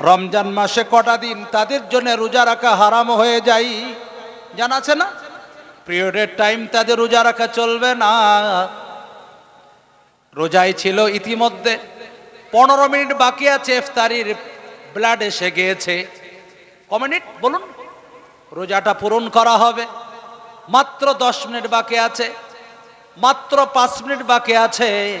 রমজান মাসে কটা দিন? তাদের জন্য রোজা রাখা হারাম হয়ে যায়। জানা আছে না? পিরিয়ডের টাইম তাদের রোজা রাখা চলবে না। রোজাই ছিল ইতিমধ্যে। পনেরো মিনিট বাকি আছে, ইফতারির ব্লাড এসে গিয়েছে। ক মিনিট? বলুন। রোজাটা পূরণ করা হবে। মাত্র দশ মিনিট বাকি আছে। মাত্র পাঁচ মিনিট বাকি আছে।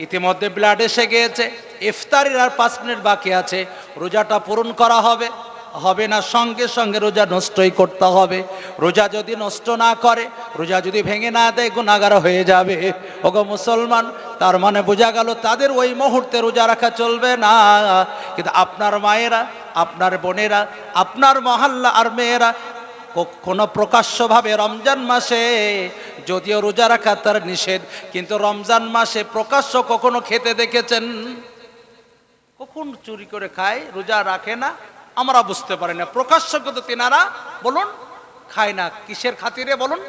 ইতিমধ্যে ব্লাড এসে গিয়েছে। ইফতারির আর পাঁচ মিনিট বাকি আছে। রোজাটা পূরণ করা হবে। হবে না, সঙ্গে সঙ্গে রোজা নষ্টই করতে হবে। রোজা যদি নষ্ট না করে, রোজা যদি ভেঙে না দেয় গুণাগার হয়ে যাবে। ওগো মুসলমান, তার মানে বোঝা গেল তাদের ওই মুহূর্তে রোজা রাখা চলবে না। কিন্তু আপনার মায়েরা, আপনার বোনেরা, আপনার মহল্লা আর মেয়েরা কখনো প্রকাশ্যভাবে রমজান মাসে যদিও রোজা রাখা তার নিষেধ, কিন্তু রমজান মাসে প্রকাশ্য কখনো খেতে দেখেছেন? কখন চুরি করে খায়, রোজা রাখে না? আমরা বুঝতে পারি না। প্রকাশ্য কিন্তু তিনারা বলুন, খায় না। কিসের খাতিরে বলুন?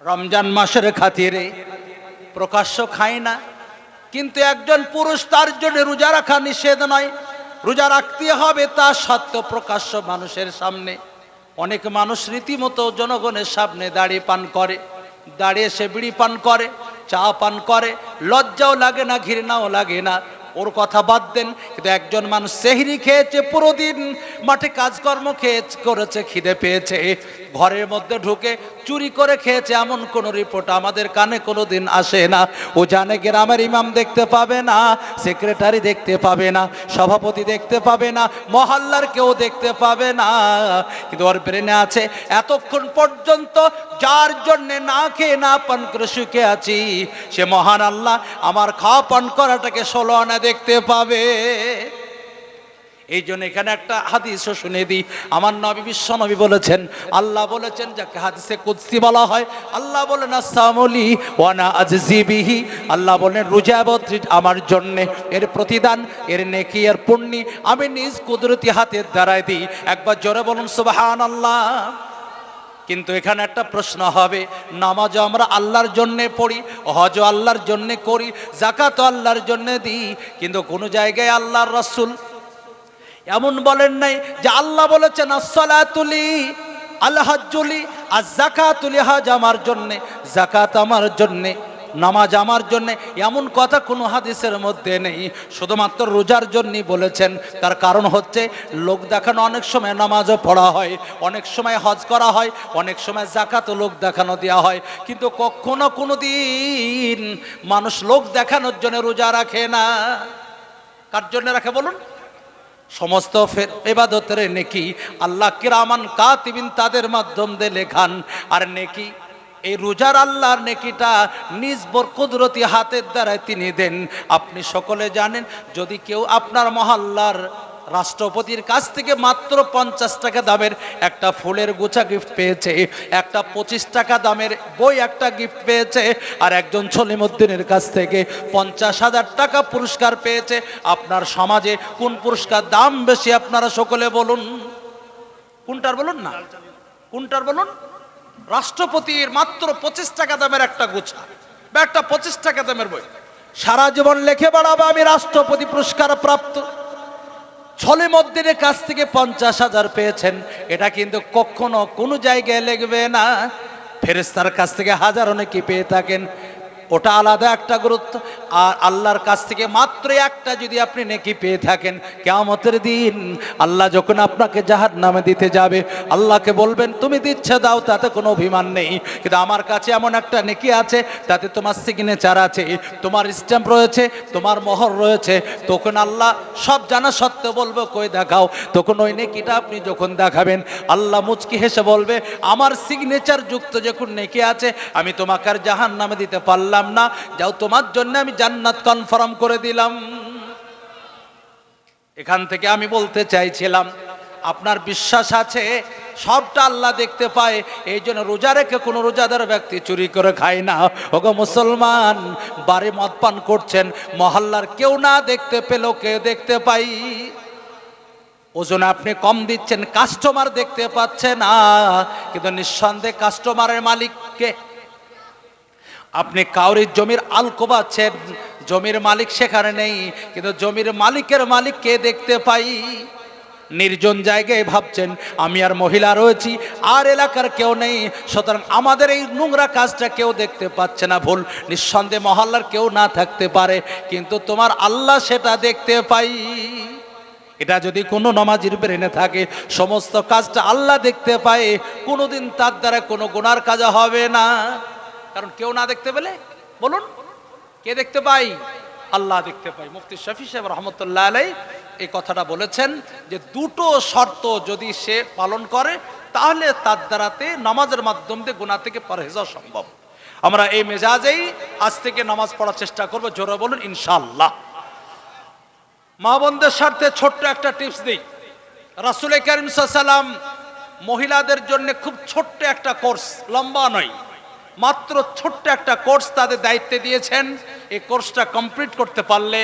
রমজান মাসের খাতিরে। প্রকাশ্য খায় না। কিন্তু একজন পুরুষ তার জন্য রোজা রাখা নিষেধ নয়। রোজা রাখতে হবে তা সত্ত্বেও প্রকাশ্য মানুষের সামনে। অনেক মানুষ রীতিমতো জনগণের সামনে দাঁড়িয়ে পান করে। দাঁড়িয়ে সে বিড়ি পান করে, চা পান করে। লজ্জাও লাগে না, ঘৃণাও লাগে না। ওর কথা বাদ দেন, কিন্তু একজন মানুষ সেহরি খেয়েছে পুরো দিন মাঠে কাজকর্ম খেয়ে করেছে, খিদে পেয়েছে, ঘরের মধ্যে ঢুকে চুরি করে খেয়েছে, এমন কোন রিপোর্ট আমাদের কানে কোনো দিন আসে না। ও জানে গ্রামের ইমাম দেখতে পাবে না, সেক্রেটারি দেখতে পাবে না, সভাপতি দেখতে পাবে না, মহল্লার কেউ দেখতে পাবে না। কিন্তু ওর ব্রেনে আছে, এতক্ষণ পর্যন্ত যার জন্যে না খেয়ে না পান করে সুখে আছি, সে মহান আল্লাহ আমার খাওয়া পান করাটাকে ষোলো আনা দেখতে পাবে। এই জন্য এখানে একটা হাদিসও শুনে দিই। আমার নবী বিশ্ব নবী বলেছেন, আল্লাহ বলেছেন, যাকে হাদিসে কুদ্সি বলা হয়, আল্লাহ বলেন আসামলি ওয়ানা আজজিবিহি আল্লাহ বলেন রুজাবত্রি আমার জন্য, এর প্রতিদান, এর নেকি, এর পুণ্যি আমি নিজ কুদরতি হাতের দ্বারাই দিই। একবার জোরে বলুন সুবাহান আল্লাহ কিন্তু এখানে একটা প্রশ্ন হবে, নামাজ আমরা আল্লাহর জন্যে পড়ি, হজ আল্লাহর জন্যে করি জাকাত আল্লাহর জন্যে দিই, কিন্তু কোনো জায়গায় আল্লাহর রসুল এমন বলেন নাই যে আল্লাহ বলেছেন আসলাতুলি আল্লাহ আর জাকাতুলি হজ আমার জন্যে জাকাত আমার জন্যে। নামাজ আমার জন্য, এমন কথা কোনো হাদিসের মধ্যে নেই। শুধুমাত্র রোজার জন্যই বলেছেন, তার কারণ হচ্ছে লোক দেখানো অনেক সময় নামাজও পড়া হয়, অনেক সময় হজ করা হয়, অনেক সময় জাকাতও লোক দেখানো দেওয়া হয়। কিন্তু কখনো কোনো দিন মানুষ লোক দেখানোর জন্য রোজা রাখে না। কার জন্য রাখে বলুন? সমস্ত ফে- এবাদতের নেকি আল্লাহ কিরামান কাতিবিন তাদের মাধ্যম দিয়ে লেখান, আর নেকি এই রোজার আল্লাহর নেকিটা নিজ কুদরতি হাতের দ্বারাই তিনি দেন। আপনি সকলে জানেন, যদি কেউ আপনার মহল্লার রাষ্ট্রপতির কাছ থেকে মাত্র পঞ্চাশ টাকা দামের একটা ফুলের গোছা গিফট পেয়েছে, একটা পঁচিশ টাকা দামের বই একটা গিফট পেয়েছে, আর একজন সলিমুদ্দিনের কাছ থেকে পঞ্চাশ হাজার টাকা পুরস্কার পেয়েছে, আপনার সমাজে কোন পুরস্কার দাম বেশি আপনারা সকলে বলুন। কোনটার বলুন না? কোনটার বলুন? রাষ্ট্রপতির মাত্র পঁচিশ টাকা দামের একটা গুছা। বা একটা পঁচিশ টাকা দামের বই। সারা জীবন লেখে বাড়াবে আমি রাষ্ট্রপতি পুরস্কার প্রাপ্ত। ছলে মদ্দিনের কাছ থেকে পঞ্চাশ হাজার পেয়েছেন। এটা কিন্তু কখনো কোনো জায়গায় লিখবে না। ফেরেস্তার কাছ থেকে হাজার অনেকে পেয়ে থাকেন। ওটা আলাদা একটা গুরুত্ব। আর আল্লাহর কাছ থেকে মাত্র একটা যদি আপনি নেকি পেয়ে থাকেন কেমতের দিন আল্লাহ যখন আপনাকে জাহার নামে দিতে যাবে, আল্লাহকে বলবেন, তুমি দিচ্ছে, দাও, তাতে কোনো অভিমান নেই। কিন্তু আমার কাছে এমন একটা নেকি আছে, তাতে তোমার সিগনেচার আছে, তোমার স্ট্যাম্প রয়েছে, তোমার মোহর রয়েছে। তখন আল্লাহ সব জানা সত্ত্বেও বলব, কই দেখাও? তখন ওই নেকিটা আপনি যখন দেখাবেন, আল্লাহ মুচকি হেসে বলবে, আমার সিগনেচার যুক্ত যখন নেকি আছে, আমি তোমাকে আর জাহান নামে দিতে পারলাম না, যাও তোমার জন্য আমি জান্নাত কনফার্ম করে দিলাম। এখান থেকে আমি বলতে চাইছিলাম, আপনার বিশ্বাস আছে? সবটা আল্লাহ দেখতে পায়, এই জন্য রোজা রেখে কোনো রোজাদার ব্যক্তি চুরি করে খায় না। ওগো মুসলমান, বাড়ি মদ পান করছেন, মহল্লার কেউ না দেখতে পেল কেউ দেখতে পাই? ওজন আপনি কম দিচ্ছেন কাস্টমার দেখতে পাচ্ছে না, কিন্তু নিঃসন্দেহে কাস্টমারের মালিককে আপনি কাউরির জমির আল কোবাচ্ছেন জমির মালিক সেখানে নেই, কিন্তু জমির মালিকের মালিক কে দেখতে পাই। নির্জন জায়গায় ভাবছেন, আমি আর মহিলা রয়েছি, আর এলাকার কেউ নেই, সুতরাং আমাদের এই নোংরা কাজটা কেউ দেখতে পাচ্ছে না, ভুল। নিঃসন্দেহে মহল্লার কেউ না থাকতে পারে, কিন্তু তোমার আল্লাহ সেটা দেখতে পাই। এটা যদি কোনো নমাজির ব্রেনে থাকে, সমস্ত কাজটা আল্লাহ দেখতে পায়, কোনোদিন তার দ্বারা কোনো গুনার কাজ হবে না। কারণ কেউ না দেখতে পেলে, বলুন, কে দেখতে পাই? আল্লাহ দেখতে পাই। মুফতি শফি সাহেব রহমতুল্লাহ আলাই এই কথাটা বলেছেন যে দুটো শর্ত যদি সে পালন করে, তাহলে তার দ্বারাতে নামাজের মাধ্যম দিয়ে গুণা থেকে পরহেজ সম্ভব। আমরা এই মেজাজেই আজ থেকে নামাজ পড়ার চেষ্টা করব, জোরে বলুন ইনশাল্লাহ মা বোনদের স্বার্থে ছোট্ট একটা টিপস দিই। রাসুল করিম সাল্লাম মহিলাদের জন্য খুব ছোট্ট একটা কোর্স, লম্বা নয়। মাত্র ছোট্ট একটা কোর্স তাদের দায়িত্বে দিয়েছেন। এই কোর্সটা কমপ্লিট করতে পারলে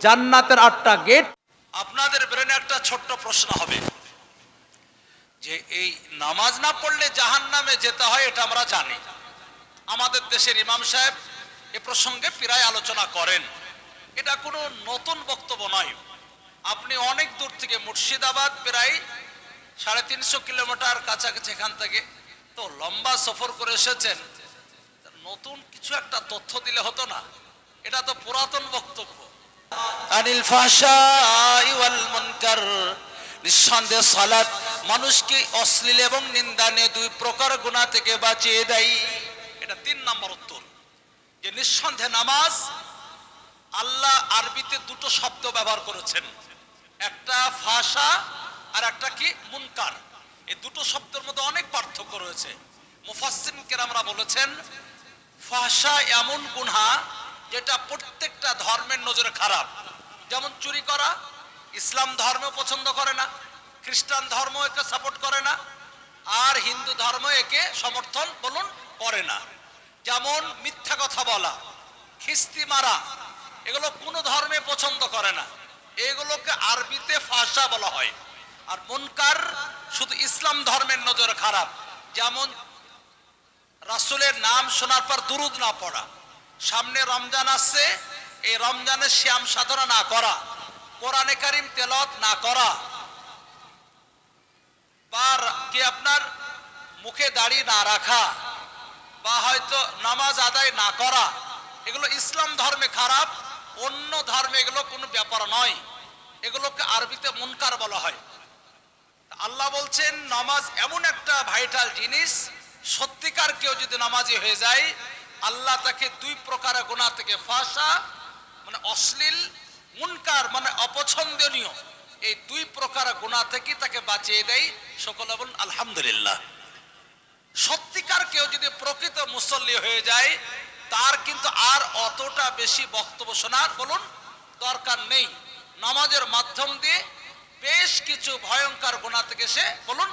জান্নাতের আটটা গেট। আপনাদের ব্রেনে একটা ছোট্ট প্রশ্ন হবে। যে এই নামাজ না পড়লে জাহান নামে যেতে হয় এটা আমরা জানি। আমাদের দেশের ইমাম সাহেব এ প্রসঙ্গে প্রায় আলোচনা করেন। এটা কোনো নতুন বক্তব্য নয়। আপনি অনেক দূর থেকে মুর্শিদাবাদ প্রায় সাড়ে তিনশো কিলোমিটার কাছাকাছি এখান থেকে তো লম্বা সফর করে এসেছেন। নতুন কিছু একটা তথ্য দিলে হতো না। এটা তো পুরাতন বক্তব্য। আনিল মুনকার নিঃসন্দেহে সালাত মানুষকে অশ্লীল এবং নিন্দানে দুই প্রকার গুনাহ থেকে বাঁচিয়ে দেয়। এটা তিন নম্বর উত্তর। যে নিঃসন্দেহে নামাজ আল্লাহ আরবিতে দুটো শব্দ ব্যবহার করেছেন। একটা ভাষা আর একটা কি মুনকার। এই দুটো শব্দের মধ্যে অনেক পার্থক্য রয়েছে। মুফাসসিন কেরামরা বলেছেন ফাহসা এমন গুনহা যেটা প্রত্যেকটা ধর্মের নজরে খারাপ। যেমন চুরি করা, ইসলাম ধর্ম পছন্দ করে না, খ্রিস্টান ধর্ম একে সাপোর্ট করে না, আর হিন্দু ধর্ম একে সমর্থন বলুন করে না। যেমন মিথ্যা কথা বলা, খিস্তি মারা, এগুলো কোনো ধর্মে পছন্দ করে না। এগুলোকে আরবিতে ফাঁসা বলা হয়। আর মুনকার শুধু ইসলাম ধর্মের নজরে খারাপ। যেমন রাসূলের নাম শোনার পর দুরুদ না পড়া। সামনে রমজান আসছে, এই রমজানের শ্যাম সাধনা না করা, কোরআনে কারিম তেলত না করা। বা কি আপনার মুখে দাড়ি না রাখা, বা হয়তো নামাজ আদায় না করা, এগুলো ইসলাম ধর্মে খারাপ, অন্য ধর্মে এগুলো কোনো ব্যাপার নয়। এগুলোকে আরবিতে মুনকার বলা হয়। আল্লাহ বলছেন, নামাজ এমন একটা ভাইটাল জিনিস সত্যিকার কেউ যদি নামাজি হয়ে যায়, আল্লাহ তাকে দুই প্রকার গোনা থেকে ফাঁসা মানে অশ্লীল, মুনকার মানে অপছন্দনীয়, এই দুই প্রকার গোনা থেকে তাকে বাঁচিয়ে দেয় সকলে বলুন আলহামদুলিল্লাহ। সত্যিকার কেউ যদি প্রকৃত মুসল্লি হয়ে যায়, তার কিন্তু আর অতটা বেশি বক্তব্য শোনার, বলুন, দরকার নেই। নামাজের মাধ্যম দিয়ে বেশ কিছু ভয়ঙ্কর গোনা থেকে সে, বলুন,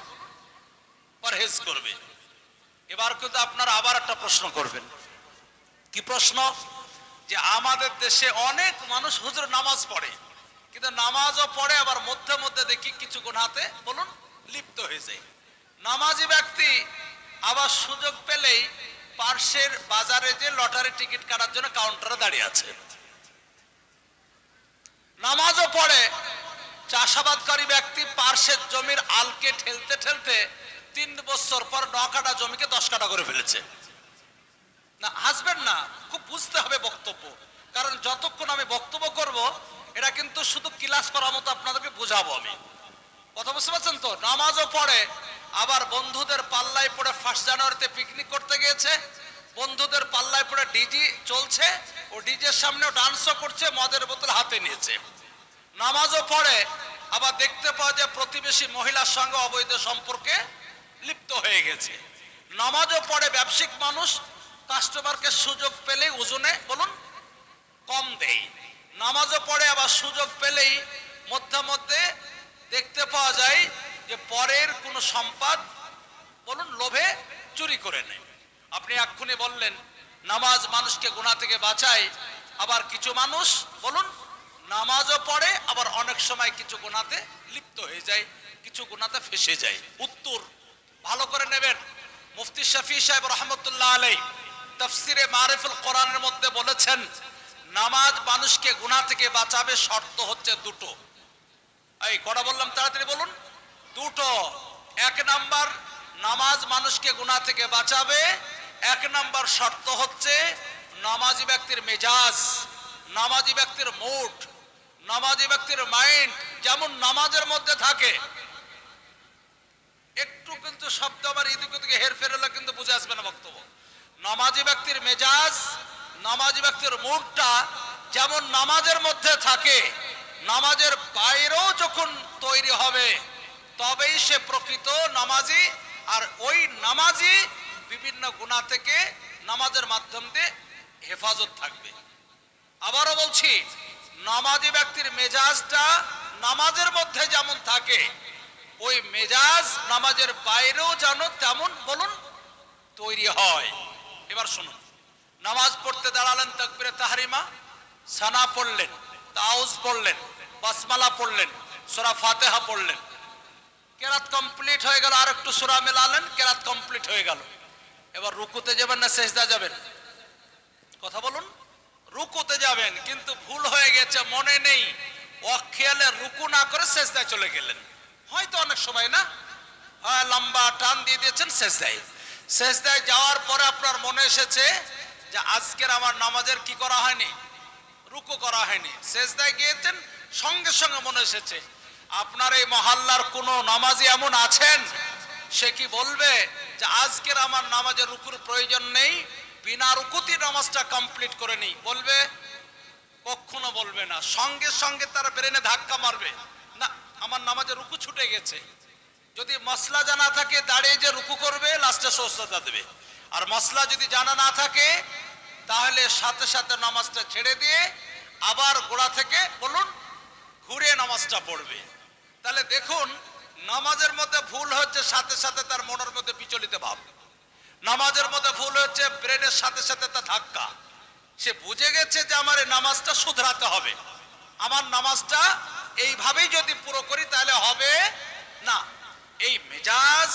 পরহেজ করবে। এবার কিন্তু আপনারা আবার একটা প্রশ্ন করবেন। কি প্রশ্ন? যে আমাদের দেশে অনেক মানুষ হুজুর নামাজ পড়ে, কিন্তু নামাজও পড়ে, আবার মধ্যে মধ্যে দেখি কিছু গুণাতে, বলুন, লিপ্ত হয়ে যায়। নামাজি ব্যক্তি আবার সুযোগ পেলেই পার্শ্বের বাজারে যে লটারি টিকিট কাটার জন্য কাউন্টারে দাঁড়িয়ে আছে। নামাজও পড়ে, চাষাবাদকারী ব্যক্তি পার্শ্বের জমির আলকে ঠেলতে ঠেলতে তিন বছর পর ন কাটা জমিকে দশ কাটা করে ফেলেছে। না হাসবেন না, খুব বুঝতে হবে বক্তব্য। কারণ যতক্ষণ আমি বক্তব্য করব, এটা কিন্তু শুধু ক্লাস করার মতো আপনাদেরকে বোঝাবো আমি। কথা বুঝতে পারছেন তো? নামাজও পড়ে, আবার বন্ধুদের পাল্লায় পড়ে ফার্স্ট জানুয়ারিতে পিকনিক করতে গিয়েছে, বন্ধুদের পাল্লায় পড়ে ডিজি চলছে, ও ডিজের সামনেও ডান্সও করছে, মদের বোতল হাতে নিয়েছে। নামাজও পড়ে, আবার দেখতে পাওয়া যায় প্রতিবেশী মহিলার সঙ্গে অবৈধ সম্পর্কে লিপ্ত হয়ে গেছে। নামাজও পড়ে ব্যবসায়িক মানুষ কাস্টমারকে সুযোগ পেলেই ওজনে, বলুন, কম দেই নামাজও পড়ে, আবার সুযোগ পেলেই মধ্যে মধ্যে দেখতে পাওয়া যায় যে পরের কোনো সম্পদ, বলুন, লোভে চুরি করে নেয়। আপনি এক্ষুনি বললেন, নামাজ মানুষকে গুণা থেকে বাঁচায়, আবার কিছু মানুষ, বলুন, নামাজও পড়ে, আবার অনেক সময় কিছু গুণাতে লিপ্ত হয়ে যায়, কিছু গুণাতে ফেসে যায়। উত্তর ভালো করে নেবেন। মুফতি শফি সাহেব রহমতুল্লাহ আলাই তফসিরে মারিফুল কোরআনের মধ্যে বলেছেন, নামাজ মানুষকে গুনাহ থেকে বাঁচাবে শর্ত হচ্ছে দুটো। এই কটা বললাম তাড়াতাড়ি বলুন? দুটো। এক নাম্বার, নামাজ মানুষকে গুনাহ থেকে বাঁচাবে। এক নাম্বার শর্ত হচ্ছে নামাজি ব্যক্তির মেজাজ, নামাজি ব্যক্তির মুড, নামাজি ব্যক্তির মাইন্ড। যেমন নামাজের মধ্যে থাকে একটু কিন্তু শব্দ আবার এদিকে ওদিকে হেরফের হলে কিন্তু বুঝে আসবে না বক্তব্য। নামাজি ব্যক্তির মেজাজ, নামাজি ব্যক্তির মুডটা যেমন নামাজের মধ্যে থাকে, নামাজের বাইরেও যখন তৈরি হবে, তবেই সে প্রকৃত নামাজি আর ওই নামাজি বিভিন্ন গুণা থেকে নামাজের মাধ্যম দিয়ে হেফাজত থাকবে। আবারও বলছি, নামাজি ব্যক্তির মেজাজটা নামাজের মধ্যে যেমন থাকে ওই মেজাজ নামাজের বাইরেও যেন তেমন বলুন তৈরি হয়। এবার শুনুন। নামাজ পড়তে দাঁড়ালেন তকবিরে তাহারিমা, সানা পড়লেন তাউজ পড়লেন, বাসমালা পড়লেন, সোরা ফাতেহা পড়লেন। কেরাত কমপ্লিট হয়ে গেল আর একটু সূরা মেলালেন, কেরাত কমপ্লিট হয়ে গেল। এবার রুকুতে যাবেন না সেজদা যাবেন? কথা বলুন। রুকুতে যাবেন, কিন্তু ভুল হয়ে গেছে, মনে নেই। অখেয়ালে রুকু না করে সেজদায় চলে গেলেন। হয়তো অনেক সময় না? হ্যাঁ, লম্বা টান দিয়ে দিয়েছেন সেজদায়। সেজদায় যাওয়ার পরে আপনার মনে এসেছে যে আজকের আমার নামাজের কি করা হয়নি? রুকু করা হয়নি। সেজদায় গিয়েছেন সঙ্গে সঙ্গে মনে এসেছে আপনার এই মহল্লার কোন নামাজি এমন আছেন? সে কি বলবে যে আজকের আমার নামাজের রুকুর প্রয়োজন নেই বিনা রুকুতি নামাজটা কমপ্লিট করে নেই? বলবে কখনো বলবে না। সঙ্গে সঙ্গে তার ব্রেনে ধাক্কা মারবে। না আমার নামাজে রুকু ছুটে গেছে। যদি মশলা জানা থাকে, দাঁড়িয়ে যে রুকু করবে লাস্টে সুস্থতা দেবে। আর মশলা যদি জানা না থাকে, তাহলে সাথে সাথে নামাজটা ছেড়ে দিয়ে আবার গোড়া থেকে বলুন, ঘুরে নামাজটা পড়বে। তাহলে দেখুন, নামাজের মধ্যে ভুল হচ্ছে, সাথে সাথে তার মনের মধ্যে বিচলিত ভাব। নামাজের মধ্যে ভুল হচ্ছে, ব্রেনের সাথে সাথে তার ধাক্কা। সে বুঝে গেছে যে আমার এই নামাজটা শুধরাতে হবে। আমার নামাজটা এইভাবেই যদি পুরো করি, তাহলে হবে না। এই মেজাজ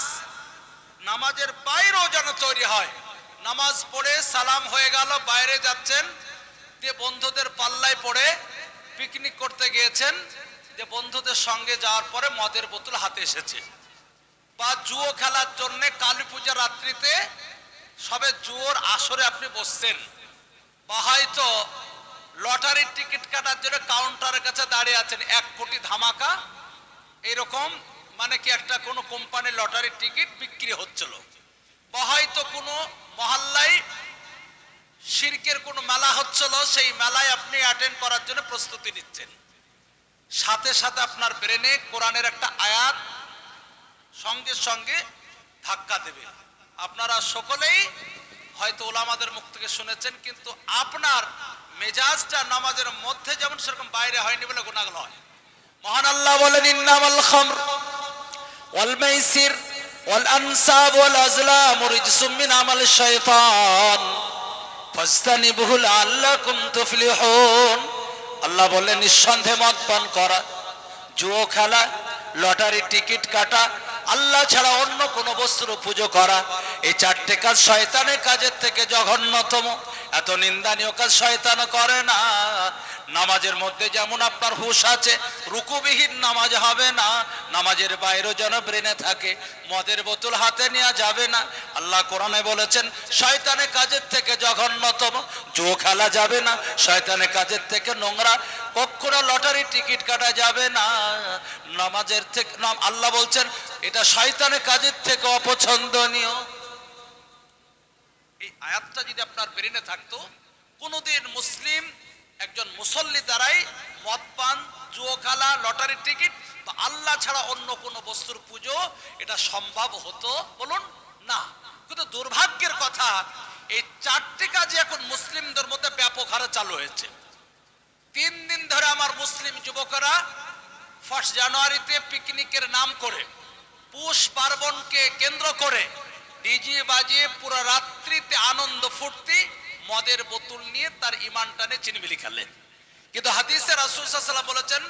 নামাজের বাইরেও যেন তৈরি হয়। নামাজ পড়ে সালাম হয়ে গেল, বাইরে যাচ্ছেন, যে বন্ধুদের পাল্লায় পড়ে পিকনিক করতে গিয়েছেন, যে বন্ধুদের সঙ্গে যাওয়ার পরে মদের বোতল হাতে এসেছে। বা জুয়ো খেলার জন্য কালী পূজা রাত্রিতে সবে জুয়োর আসরে আপনি বসছেন। বা হয়তো লটারির টিকিট কাটার জন্য কাউন্টারের কাছে দাঁড়িয়ে আছেন। এক কোটি ধামাকা। এরকম মানে কি একটা কোনো কোম্পানির লটারির টিকিট বিক্রি হচ্ছিল। বা হয়তো কোনো মহল্লায় শিরকের কোনো মেলা হচ্ছিল, সেই মেলায় আপনি অ্যাটেন্ড করার জন্য প্রস্তুতি নিচ্ছেন। সাথে সাথে আপনার ব্রেনে কোরআনের একটা আয়াত সঙ্গে সঙ্গে ধাক্কা দেবে। আপনারা সকলেই হয়তো ওলামাদের মুখ থেকে শুনেছেন, কিন্তু আপনার মেজাজটা নামাজের মধ্যে যেমন সেরকম বাইরে হয়নি বলে গুণাগুলো হয়। মহান আল্লাহ বলেন, ইন্নামাল খামর ওয়াল মাইসির ওয়াল আনসাব ওয়াল আজলাম রিজসুম মিন আমাল শাইতান। ফাজতানিবুহু লাআল্লাকুম তুফলিহুন। আল্লাহ বলেন নিঃসন্দেহে মদ পান করা, জুয়ো খেলা লটারি টিকিট কাটা আল্লাহ ছাড়া অন্য কোন বস্তুর পুজো করা। এই চারটে কাজ শয়তানের কাজের থেকে জঘন্যতম। এত নিন্দানীয় কাজ শয়তান করে না। নামাজের মধ্যে যেমন আপনার হুশ আছে, রুকুবিহীন নামাজ হবে না। নামাজের বাইরেও যেন ব্রেনে থাকে, মদের বোতল হাতে নেওয়া যাবে না। আল্লাহ কোরআনে বলেছেন, শয়তানের কাজের থেকে জঘন্যতম জো খেলা যাবে না। শয়তানের কাজের থেকে নোংরা কখনো লটারি টিকিট কাটা যাবে না। নামাজের থেকে আল্লাহ বলছেন, এটা শয়তানের কাজের থেকে অপছন্দনীয়। এই আয়াতটা যদি আপনার ব্রেনে থাকতো, কোনোদিন মুসলিম একজন মুসল্লি দ্বারাই মদ পান, জুয়ো খেলা লটারির টিকিট বা আল্লাহ ছাড়া অন্য কোনো বস্তুর পুজো এটা সম্ভব হতো বলুন না। কিন্তু দুর্ভাগ্যের কথা, এই চারটি কাজই এখন মুসলিমদের মধ্যে ব্যাপক হারে চালু হয়েছে। তিন দিন ধরে আমার মুসলিম যুবকেরা ফার্স্ট জানুয়ারিতে পিকনিকের নাম করে, পুষ পার্বণকে কেন্দ্র করে ডিজি বাজিয়ে পুরো রাত্রিতে আনন্দ ফুর্তি, মদের বোতল নিয়ে তার ইমান টানে চিনবিলি খেলেন। কিন্তু হাদিসে রাসূল সাল্লাল্লাহু বলেছেন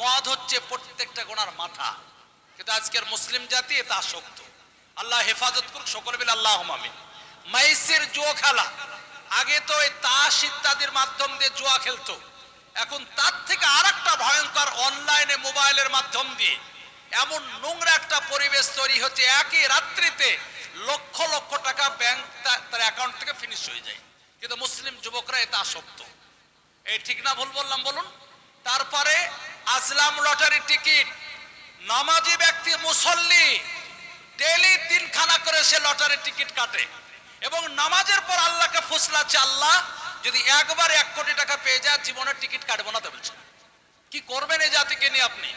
মদ হচ্ছে প্রত্যেকটা গোনার মাথা। কিন্তু আজকের মুসলিম জাতি, এটা আসক্ত। আল্লাহ হেফাজত করুক, সকলে মিলে আল্লাহ আমিন। মাইসের জুয়া খেলা, আগে তো ওই তাস ইত্যাদির মাধ্যম দিয়ে জুয়া খেলতো। এখন তার থেকে আর একটা ভয়ঙ্কর অনলাইনে, মোবাইলের মাধ্যম দিয়ে। এমন নোংরা একটা পরিবেশ তৈরি হচ্ছে, একই রাত্রিতে লক্ষ লক্ষ টাকা ব্যাংক তার অ্যাকাউন্ট থেকে ফিনিশ হয়ে যায়। কিন্তু মুসলিম যুবকরা এতে আসক্ত। এই ঠিক না ভুল বললাম, বলুন। তারপরে আসলাম লটারি টিকিট। নামাজি ব্যক্তি মুসল্লি ডেলি তিনখানা করে সে লটারি টিকিট কাটে এবং নামাজের পর আল্লাহকে ফুসলাচ্ছে, আল্লাহ যদি একবার এক কোটি টাকা পেয়ে যায়, জীবনের টিকিট কাটবো না তো বলছে। কি করবেন এই জাতিকে নিয়ে আপনি?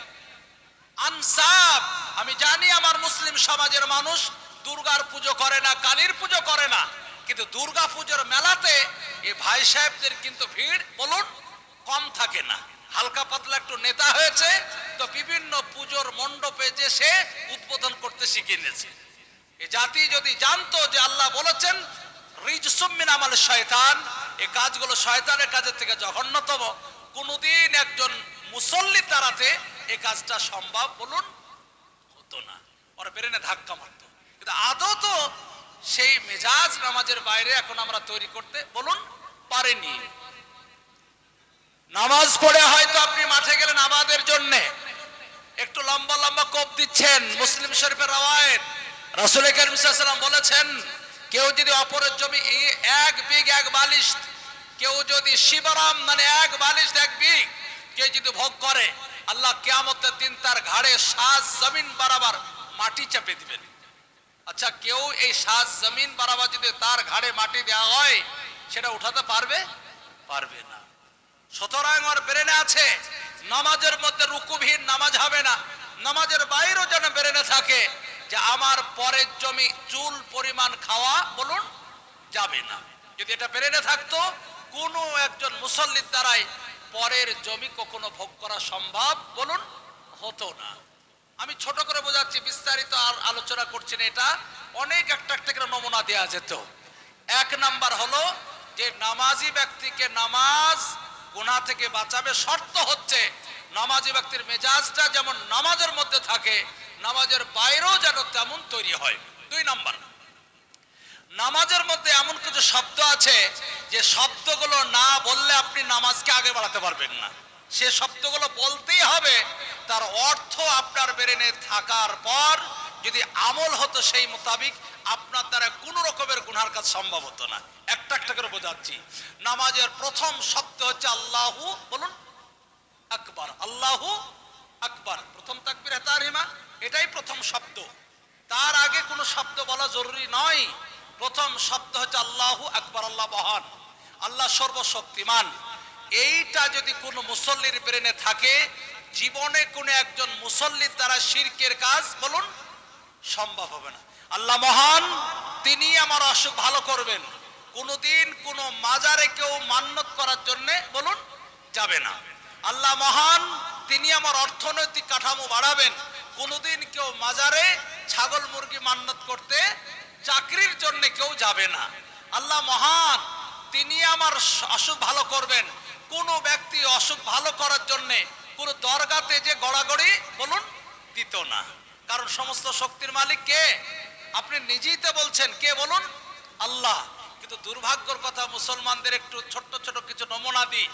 আনসাব, আমি জানি আমার মুসলিম সমাজের মানুষ দুর্গার পুজো করে না, কালীর পুজো করে না। কিন্তু দুর্গা পুজোর মেলাতে এই ভাই সাহেবদের কিন্তু ভিড় বলুন, কম থাকে না। হালকা পাতলা একটু নেতা হয়েছে, তো বিভিন্ন পুজোর মণ্ডপে যে সে উদ্বোধন করতে শিখে নিয়েছে। এ জাতি যদি জানতো যে আল্লাহ বলেছেন রিজসুমিন আমাল শয়তান এ কাজগুলো শয়তানের কাজের থেকে জঘন্যতম। কোনোদিন একজন মুসল্লি তারাতে এই কাজটা সম্ভব বলুন? হতো না। ওরা বেরেনে ধাক্কা মারত। কিন্তু আদৌ তো সেই মেজাজ নামাজের বাইরে এখন আমরা তৈরি করতে বলুন পারেনি। নামাজ পড়ে হয়তো আপনি মাঠে গেলেন আবাদের জন্য। একটু লম্বা লম্বা কোপ দিচ্ছেন, মুসলিম শরীফের রাওয়ায়েত। রাসূল করিম বলেছেন, কেউ যদি অপরের জমি এক বিঘ, এক বালিশ, কেউ যদি শিবরাম মানে এক বালিশ, এক বিঘ, কেউ যদি ভোগ করে, আল্লাহ কিয়ামতের দিন তার ঘাড়ে সাত জমিন বরাবর মাটি চেপে দিবেন। আচ্ছা কেউ এই সাত জমিন বরাবর যদি তার ঘাড়ে মাটি দেওয়া হয়, সেটা উঠাতে পারবে? পারবে না। সুতরাং ওর ব্রেনে আছে, নামাজের মধ্যে রুকুভির নামাজ হবে না। নামাজের বাইরেও যেন ব্রেনে থাকে, যে আমার পরের জমি চুল পরিমাণ খাওয়া, বলুন, যাবে না। যদি এটা ব্রেনে থাকতো, কোনো একজন মুসল্লির দ্বারাই পরের জমি কখনো ভোগ করা সম্ভব, বলুন, হতো না। আমি ছোট করে বোঝাচ্ছি, বিস্তারিত আর আলোচনা করছি না এটা। অনেক একটা একটা করে নমুনা দেওয়া যেত। এক নাম্বার হলো যে নামাজি ব্যক্তিকে নামাজ গোনা থেকে বাঁচাবে শর্ত হচ্ছে নামাজি ব্যক্তির মেজাজটা যেমন নামাজের মধ্যে থাকে, নামাজের বাইরেও যেন তেমন তৈরি হয়। দুই নাম্বার, নামাজের মধ্যে এমন কিছু শব্দ আছে যে শব্দগুলো না বললে আপনি নামাজকে আগে বাড়াতে পারবেন না। সে শব্দগুলো বলতেই হবে। তার অর্থ আপনার ব্রেনে থাকার পর যদি আমল হতো সেই মোতাবিক আপনার দ্বারা কোনো রকমের গুনার কাজ সম্ভব হতো না। একটা একটা করে বোঝাচ্ছি। নামাজের প্রথম শব্দ হচ্ছে আল্লাহু, বলুন, আকবার, আল্লাহু আকবার। প্রথম তাকবির তারিমা এটাই প্রথম শব্দ। তার আগে কোনো শব্দ বলা জরুরি নয়। প্রথম শব্দ হচ্ছে আল্লাহু আকবার, আল্লাহ মহান। আল্লাহ সর্বশক্তিমান। এইটা যদি কোনো মুসল্লির ব্রেনে থাকে, জীবনে কোনো একজন মুসল্লির দ্বারা শিরকের কাজ বলুন, সম্ভব হবে না। আল্লাহ মহান, তিনি আমার অসুখ ভালো করবেন। কোনোদিন কোনো মাজারে কেউ মান্যত করার জন্য বলুন, যাবে না। আল্লাহ মহান, তিনি আমার অর্থনৈতিক কাঠামো বাড়াবেন। কোনোদিন কেউ মাজারে ছাগল মুরগি মান্যত করতে চাকরির জন্য কেউ যাবে না। আল্লাহ মহান, তিনি আমার অসুখ ভালো করবেন। কোন ব্যক্তি অসুখ ভালো করার জন্য কোন দরগাতে যে গড়াগড়ি বলুন, দিত না। কারণ সমস্ত শক্তির মালিক কে? আপনি নিজেই তো বলছেন। কে বলুন? আল্লাহ। কিন্তু দুর্ভাগ্যর কথা মুসলমানদের একটু ছোট্ট ছোট কিছু নমুনা দিই।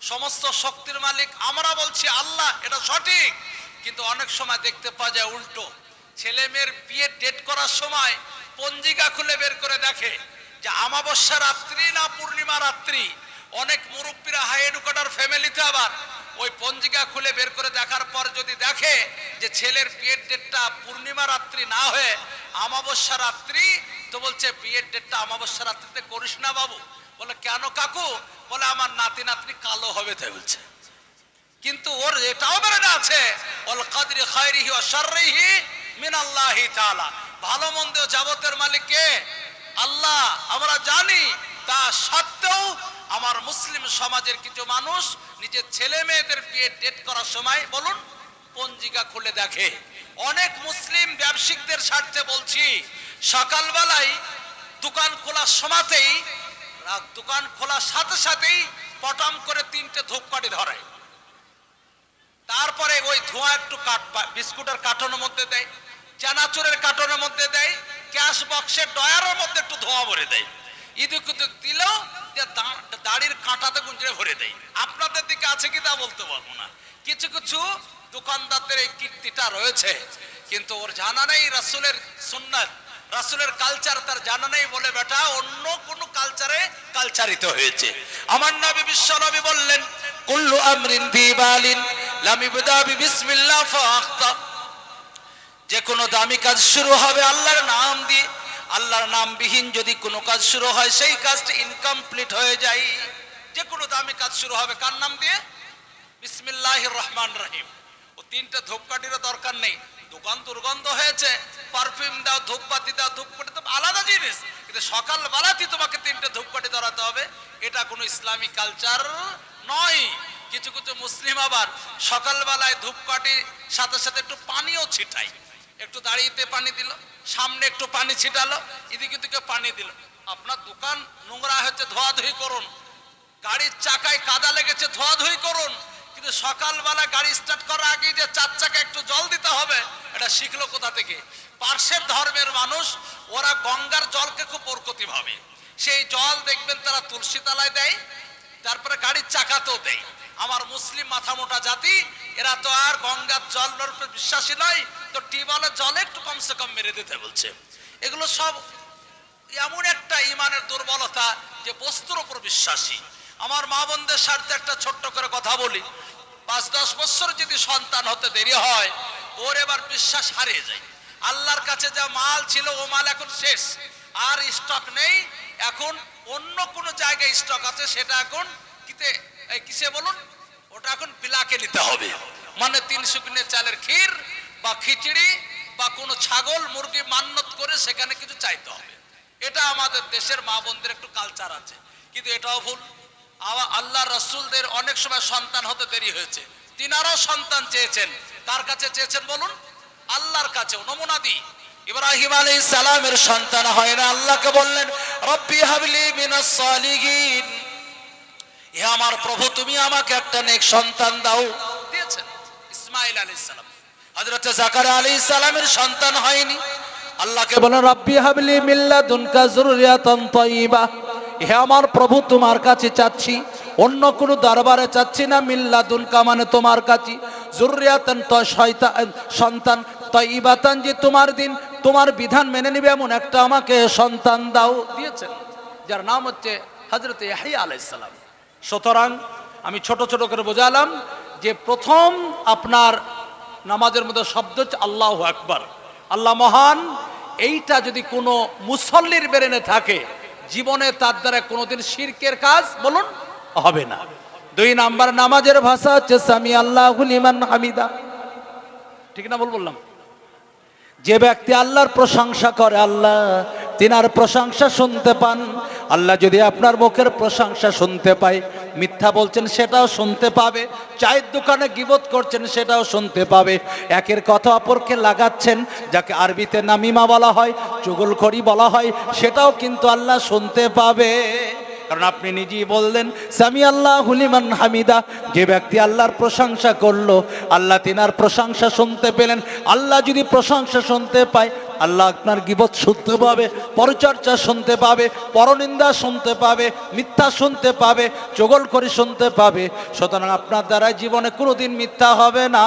সমস্ত শক্তির মালিক আমরা বলছি আল্লাহ, এটা সঠিক। কিন্তু অনেক সময় দেখতে পাওয়া যায় উল্টো। ছেলে মেয়ের বিয়ে ডেট করার সময় পঞ্জিকা খুলে বের করে দেখে যে, আমাবস্যা রাত্রি না পূর্ণিমা রাত্রি? অনেক মুরব্বীরা হাই এডুকেটার ফ্যামিলিতে আবার ওই পঞ্জিকা খুলে বের করে দেখার পর যদি দেখে যে ছেলের বিয়ের ডেটটা পূর্ণিমা রাত্রি না হয়ে আমাবস্যা রাত্রি, তো বলছে, বিয়ের ডেটটা আমাবস্যা রাত্রিতে করিস না বাবু। বলে, কেন কাকু? বলে, আমার নাতি নাতনি কালো হবে, তাই বলছে। কিন্তু ওর এটাও বেড়ে আছে ওল কাদরি খায়রিহি ওয়া শাররিহি মিনাল্লাহি তাআলা। ভালো মন্দ যাবতের মালিক কে আল্লাহ, আমরা জানি, তা সত্ত্বেও আমার মুসলিম সমাজের কিছু মানুষ নিজের ছেলে মেয়েদের বিয়ে ডেট করার সময়, বলুন পঞ্জিকা খুলে দেখে? অনেক মুসলিম ব্যবসায়িকদের স্বার্থে বলছি, সকালবেলায় দোকান খোলার সময়তেই দোকান খোলার সাথে সাথেই পটাম করে তিনটে ধূপকাঠি ধরে। তারপরে ওই ধোঁয়া একটু কাট বিস্কুটের কার্টনের মধ্যে দেয়, চানাচুরের কার্টনের মধ্যে দেয়, ক্যাশ বক্সের ডয়ারের মধ্যে একটু ধোঁয়া ভরে দেয়। ইদুক দিলেও দাড়ির কাঁটাতে গুঞ্জরে ভরে দেয়। আপনাদের দিকে আছে কি তা বলতে পারব না। কিছু কিছু দোকানদারদের এই কীর্তিটা রয়েছে, কিন্তু ওর জানা নেই রাসুলের সুন্নাত, রাসুলের কালচার তার জানা নেই বলে বেটা অন্য কোন কালচারে কালচারিত হয়েছে। আমার নবী বিশ্ব নবী বললেন, কুল্লু আমরিন বিবালিন লাম ইবদা বিসমিল্লাহ ফাখতা যে কোনো দামি কাজ শুরু হবে আল্লাহর নাম দিয়ে। আল্লাহর নামবিহীন যদি কোনো কাজ শুরু হয়, সেই কাজটা ইনকমপ্লিট হয়ে যায়। যে কোনো দামি কাজ শুরু হবে। কার নাম দিয়ে? বিসমিল্লাহ রহমান রহিম। ও তিনটে ধূপকাঠিরও দরকার নেই। দোকান দুর্গন্ধ হয়েছে। পারফিউম দাও, ধূপবাতি দাও, ধূপকাঠি তো আলাদা জিনিস। কিন্তু সকাল বেলাতেই তোমাকে তিনটে ধূপকাঠি ধরাতে হবে। এটা কোনো ইসলামিক কালচার নয়। কিছু কিছু মুসলিম আবার সকালবেলায় ধূপকাঠির সাথে সাথে একটু পানিও ছিটাই একটু দাঁড়িয়েতে পানি দিল, সামনে একটু পানি ছিটালো, এদিকে দিকে পানি দিল। আপনার দোকান নোংরা হচ্ছে ধোয়াধুয়ি করুন। গাড়ির চাকায় কাদা লেগেছে, ধোয়াধুয়ি করুন। কিন্তু সকালবেলা গাড়ি স্টার্ট করার আগে যে চার চাকা একটু জল দিতে হবে, এটা শিখলো কোথা থেকে? পার্শ্বের ধর্মের মানুষ, ওরা গঙ্গার জলকে খুব বরকতি ভাবে। সেই জল দেখবেন তারা তুলসী তালায় দেয়, তারপরে গাড়ির চাকাতেও দেয়। আমার মুসলিম মাথা মোটা জাতি এরা তো আর গঙ্গার জল বিশ্বাসী নয়। তো টিউবওয়েলের জলে একটু কমসে কম মেরে দিতে বলছে। এগুলো সব এমন একটা ইমানের দুর্বলতা যে বস্তুর উপর বিশ্বাসী। আমার মা বোনদের স্বার্থে একটা ছোট্ট করে কথা বলি। পাঁচ দশ বছর যদি সন্তান হতে দেরি হয়, ওর এবার বিশ্বাস হারিয়ে যায়। আল্লাহর কাছে যা মাল ছিল, ও মাল এখন শেষ। আর স্টক নেই। এখন অন্য কোনো জায়গায় স্টক আছে, সেটা এখন কিতে কিসে বলুন? ওটা এখন বিলাকে নিতে হবে। মানে তিন কিনে চালের ক্ষীর বা খিচড়ি বা কোনো ছাগল, মুরগি মান্নত করে সেখানে কিছু চাইতে হবে। এটা আমাদের দেশের মা বোনদের একটু কালচার আছে। কিন্তু এটাও ভুল। আল্লাহ রসুলদের অনেক সময় সন্তান হতে দেরি হয়েছে। তিনারাও সন্তান চেয়েছেন। তার কাছে চেয়েছেন বলুন? আল্লাহর কাছে নমুনা দি ইব্রাহিম আলী সালামের সন্তান হয় না। আল্লাহকে বললেন, রব্বি হাবলি মিনাস সালিহিন। হে আমার প্রভু তুমি আমাকে একটা নেক সন্তান দাও। দিয়েছেন। ইসমাইল আলী সালাম। হজরত জাকার আলী সালামের সন্তান হয়নি। আল্লাহকে বলেন রব্বি হাবলি মিল্লা দুনকা জরুরিয়াতন তয়িবা। হে আমার প্রভু তোমার কাছে চাচ্ছি অন্য কোন দরবারে চাচ্ছি না মিল্লা দুনকা মানে তোমার কাছে। জরুরিয়াতন তো সন্তান তয়িবাতান যে তোমার দিন তোমার বিধান মেনে নিবে এমন একটা আমাকে সন্তান দাও। দিয়েছেন। যার নাম হচ্ছে হজরত ইয়াহিয়া আলাইহিস সালাম। সুতরাং আমি ছোট ছোট করে বোঝালাম যে প্রথম আপনার নামাজের মধ্যে শব্দ হচ্ছে আল্লাহ আকবার। আল্লাহ মহান, এইটা যদি কোনো মুসল্লির বেরেনে থাকে, জীবনে তার দ্বারা কোনোদিন শিরকের কাজ বলুন, হবে না। দুই নাম্বার, নামাজের ভাষা হচ্ছে সামি আল্লাহ লিমান হামিদা। ঠিক না বল বললাম? যে ব্যক্তি আল্লাহর প্রশংসা করে, আল্লাহ তিনার প্রশংসা শুনতে পান আল্লাহ যদি আপনার মুখের প্রশংসা শুনতে পায়, মিথ্যা বলছেন সেটাও শুনতে পাবে, চায়ের দোকানে গিবত করছেন সেটাও শুনতে পাবে। একের কথা অপরকে লাগাচ্ছেন, যাকে আরবিতে নামিমা বলা হয়, চুগলখড়ি বলা হয়, সেটাও কিন্তু আল্লাহ শুনতে পাবে। কারণ আপনি নিজেই বললেন, সামি আল্লাহ হুলিমান হামিদা। যে ব্যক্তি আল্লাহর প্রশংসা করল, আল্লাহ তিনার প্রশংসা শুনতে পেলেন। আল্লাহ যদি প্রশংসা শুনতে পায় আল্লাহ আপনার গিবত শুনতে পাবে, পরচর্চা শুনতে পাবে, পরনিন্দা শুনতে পাবে, মিথ্যা শুনতে পাবে চগল করে শুনতে পাবে। সুতরাং আপনার দ্বারা জীবনে কোনোদিন মিথ্যা হবে না,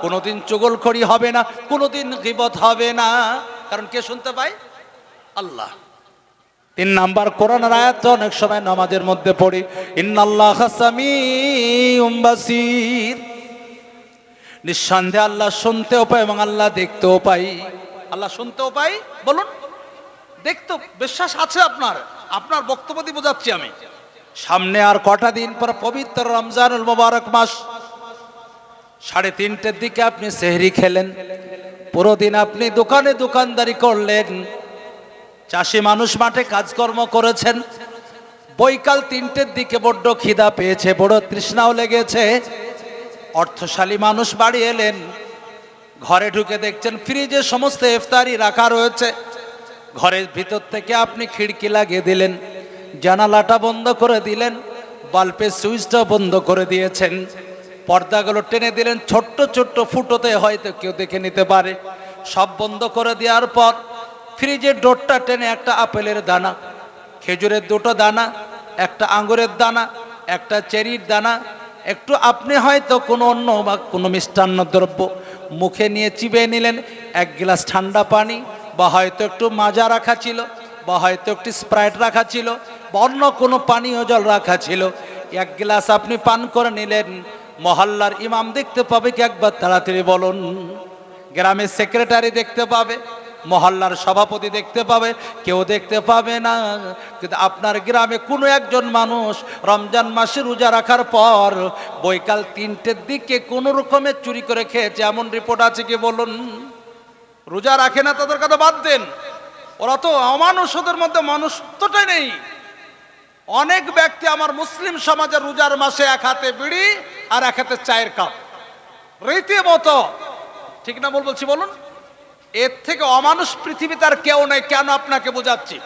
কোনোদিন চগলখড়ি হবে না, কোনোদিন গিবত হবে না। কারণ কে শুনতে পায়? আল্লাহ। তিন নাম্বার কোরআনের আয়াত অনেক সময় নামাজের মধ্যে পড়ি। ইন্নাল্লাহ নিঃসন্দেহে আল্লাহ শুনতেও পাই এবং আল্লাহ দেখতেও পাই আল্লাহ শুনতেও পাই। বলুন দেখতো বিশ্বাস আছে আপনার? আপনার বক্তব্য দিয়ে বোঝাচ্ছি আমি। সামনে আর কটা দিন পর পবিত্র রমজানুল মোবারক মাস। সাড়ে তিনটের দিকে আপনি সেহরি খেলেন। পুরো দিন আপনি দোকানে দোকানদারি করলেন। চাষি মানুষ মাঠে কাজকর্ম করেছেন। বৈকাল তিনটের দিকে বড্ড খিদা পেয়েছে, বড় তৃষ্ণাও লেগেছে। অর্থশালী মানুষ বাড়ি এলেন। ঘরে ঢুকে দেখছেন ফ্রিজে সমস্ত ইফতারি রাখা রয়েছে। ঘরের ভিতর থেকে আপনি খিড়কি লাগিয়ে দিলেন, জানালাটা বন্ধ করে দিলেন, বাল্বের সুইচটা বন্ধ করে দিয়েছেন। পর্দাগুলো টেনে দিলেন, ছোট্ট ছোট্ট ফুটোতে হয়তো কেউ দেখে নিতে পারে। সব বন্ধ করে দেওয়ার পর ফ্রিজের ডোরটা টেনে একটা আপেলের দানা, খেজুরের দুটো দানা, একটা আঙ্গুরের দানা, একটা চেরির দানা একটু আপনি হয়তো কোনো অন্য বা কোনো মিষ্টান্ন দ্রব্য মুখে নিয়ে চিবে নিলেন, এক গ্লাস ঠান্ডা পানি, বা হয়তো একটু মাজা রাখা ছিল, বা হয়তো একটু স্প্রাইট রাখা ছিল, বা অন্য কোনো পানীয় জল রাখা ছিল, এক গ্লাস আপনি পান করে নিলেন, মহল্লার ইমাম দেখতে পাবে কি? একবার তাড়াতাড়ি বলুন। গ্রামের সেক্রেটারি দেখতে পাবে। মহল্লার সভাপতি দেখতে পাবে, কেউ দেখতে পাবে না। কিন্তু আপনার গ্রামে কোনো একজন মানুষ রমজান মাসে রোজা রাখার পর বৈকাল তিনটের দিকে কোনো রকমে চুরি করে খেয়েছে। এমন রিপোর্ট আছে কি বলুন? রোজা রাখে না তাদের কথা বাদ দেন। ওরা তো অমানুষ ওদের মধ্যে মানুষত্বটাই নেই। অনেক ব্যক্তি আমার মুসলিম সমাজে রোজার মাসে এক হাতে বিড়ি আর এক হাতে চায়ের কাপ। রীতিমতো। ঠিক না বল বলছি বলুন? এর থেকে অমানুষ পৃথিবীতে আর কেউ নেই কেন আপনাকে বোঝাচ্ছি?